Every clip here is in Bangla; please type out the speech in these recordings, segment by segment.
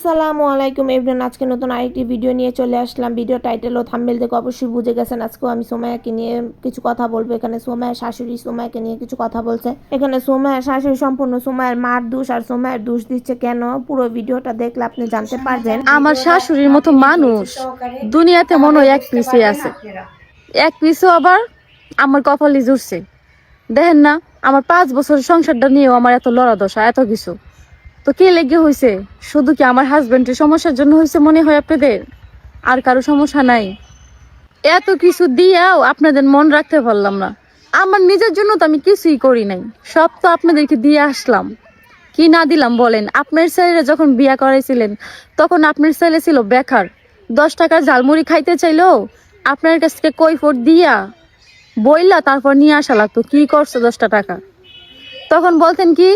আসসালামু আলাইকুম এভরিওয়ান, আজকে নতুন আরেকটি ভিডিও নিয়ে চলে আসলাম। ভিডিও টাইটেল ও থাম্বেল দেখে অবশ্যই বুঝে গেছেন। আজকেও আমি সোমায়াকে নিয়ে কিছু কথা বলব। এখানে সোমায়ের শাশুড়ি সোমায়াকে নিয়ে কিছু কথা বলছে। এখানে সোমায়ের শাশুড়ি সম্পূর্ণ সোমায়ের মার দোষ আর সোমায়ের দোষ দিচ্ছে কেন? পুরো ভিডিওটা দেখলে আপনি জানতে পারবেন। আমার শাশুড়ির মতো মানুষ দুনিয়াতে মনে এক পিসে আছে। এক পিসও আবার আমার কপালে জুড়ছে দেখেন না, আমার পাঁচ বছর সংসারটা নিয়েও আমার এত লড়া দশা এত কিছু। তো কে লেগে হয়েছে শুধু কি আমার হাজবেন্ডের সমস্যার জন্য হয়েছে মনে হয় আপনাদের? আর কারও সমস্যা নাই। এত কিছু দিয়েও আপনাদের মন রাখতে পারলাম না। আমার নিজের জন্য তো আমি কিছুই করি নাই। সব তো আপনাদেরকে দিয়ে আসলাম। কি না দিলাম বলেন? আপনার ছেলেরা যখন বিয়া করাইছিলেন, তখন আপনার ছেলে ছিল বেকার। দশ টাকার ঝালমুড়ি খাইতে চাইলো, আপনার কাছ থেকে কৈফোট দিয়া বইলা তারপর নিয়ে আসা লাগতো। কি করছ দশটা টাকা? তখন বলতেন কি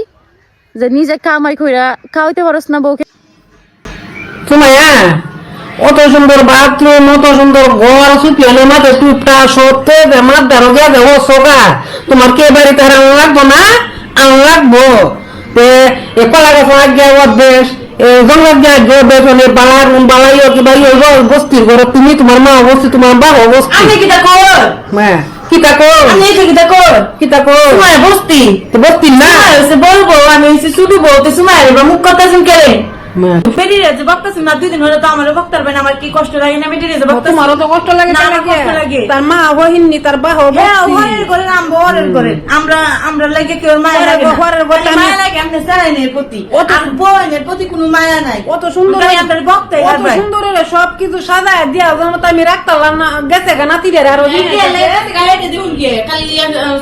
যে নিজে কামাই কইরা খাওয়াইতে পারস না বউকে। সুমাইয়া অত সুন্দর বাথরুম অত সুন্দর ঘর সুপিয়ালে মাঝে টুপটা সত্যি মার দারো গিয়া দেবো সোগা। তোমার কে বাড়িতে আর আম লাগবো না? আম লাগবো। কলা গাছ আজ্ঞা অভ্যেস এ জঙ্গল গিয়া গিয়ে বেতনে বালার বালাইও কিবা ইয়ে বস্তির ঘর তুমি তোমার মা অবস্থি তোমার বাবা অবস্থি আমি কিতা কর হ্যাঁ কিতা কর আমি এসে কিতা কর কিতা কর সুমায় বসতি তো বস্তি না হচ্ছে বলব আমি হচ্ছে শুধু বলতে সুমায় এবার মুখ কথা শুন কেলে হ্যাঁ। বেরিয়ে যাচ্ছে বক্তাছি না দুই দিন হলে তো আমার বক্তার পারবেন আমার কি কষ্ট লাগে না বেরিয়ে যাচ্ছে বক্তাছি তোমারও তো কষ্ট লাগে না। কষ্ট লাগে। তার মা তার বাহ হ্যাঁ করে করে আমরা আমরা লাগে কেউ মায়া ঘরের লাগে না। ঘরের ঘরে খালি আমি- মায়া লাগে স্যালাইনের প্রতি বোনের প্রতি কোনো মায়া নাই। কত সুন্দর আপনার বক্তাই কত সুন্দর হলো সব কিছু সাজায় দিয়া তো আমি রাখতাম না গেছে গা নাতিরে আর ওই গিয়ে, খালি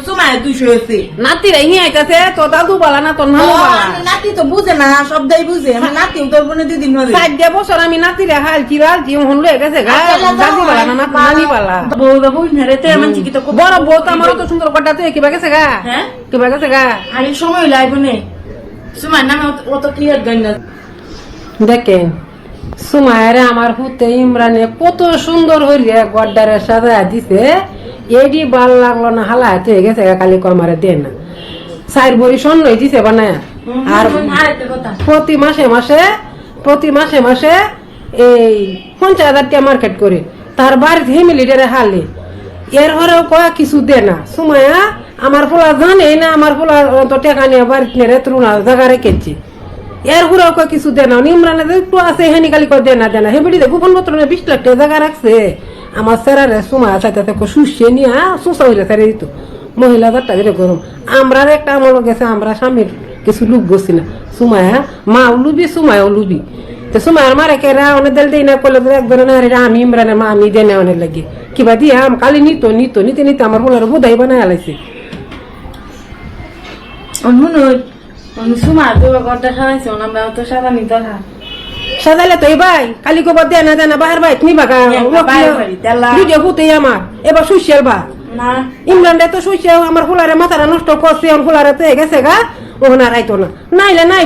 সুমায় দুইশো হয়েছে নাতিরে হি আইতাছে তো দাদু বালা না নানু ও, নাতি তো বুঝে না সবটাই বুঝে। আমার নাতি তোর বোনে দুই দিন হলে সাত বছর আমি নাতিরে হাল কি রাল কি হন লয়ে গেছে গা দাদু বালা না নানি বালা। বউরা বই না রে তেরা মানছি কি তো বড় বউ তো আমার তো সুন্দর গড্ডা তুই কিবা গেছে গা? হ্যাঁ? কিবা গেছে গা? আর সময় লাগবে নে। সুমার নামে অত- অত ক্লিয়ার গান না। দেখেন সুমায়ের আমার হুতে ইমরানে কত সুন্দর হইরে গড্ডারে সাজায় দিছে এডি ভালো লাগল না হালা হয়ে গেছে কালি কমারে দেন না। চার বড়ি স্বর্ণ দিছে বানায়। আর প্রতি মাসে মাসে প্রতি মাসে মাসে এই পঞ্চাশ হাজার টাকা মার্কেট করে তার বাড়িতে ফ্যামিলিটারে হালে। এর হরেও কয়া কিছু দে না। সুমায়া আমার পোলা জানে না আমার পোলা তো টাকা নিয়ে বাড়িতে নেড়ে তুলনা জায়গা রেখেছি। এর কয় কিছু দে না, নিমরানে যে একটু আছে, হেনি খালি কয় দে না দে না। হেবিড়ি গোপন পত্র নিয়ে বিশ লাখ টাকা জায়গা রাখছে। আমার স্যারারে সুমায়া চাইতে শুষে নিয়ে সুসা হইলে ছেড়ে দিত। মহিলা চারটা করে গরম। আমরা একটা আমল গেছে, আমরা স্বামীর কিছু লুক গছি না। সুমায়া মাও লুবি সুমায়াও লুবি। তো সুমায়ার মারে কে রা, অনেক দেল দেই না করলে একবার না রে, আমি ইমরানের মা, আমি দেনে অনেক লাগে। কিবা দিয়ে, আম কালি নিত নিত, নিতে নিতে আমার বলার বোধাই বানায় আলাইছে। মনে হয় সুমার তো আমরা সাদা নিতে তো ভাই কালি গোবর দেয় না জানা বাহার ভাই তুমি বাগা। ভিডিও আমার এবার সুশিয়াল বা ইংল্যান্ডে তো সুশিয়াল আমার ফুলারে মাথাটা নষ্ট করছে ফুলারে তো গেছে গা ওখানে আইতো না। নাইলে নাই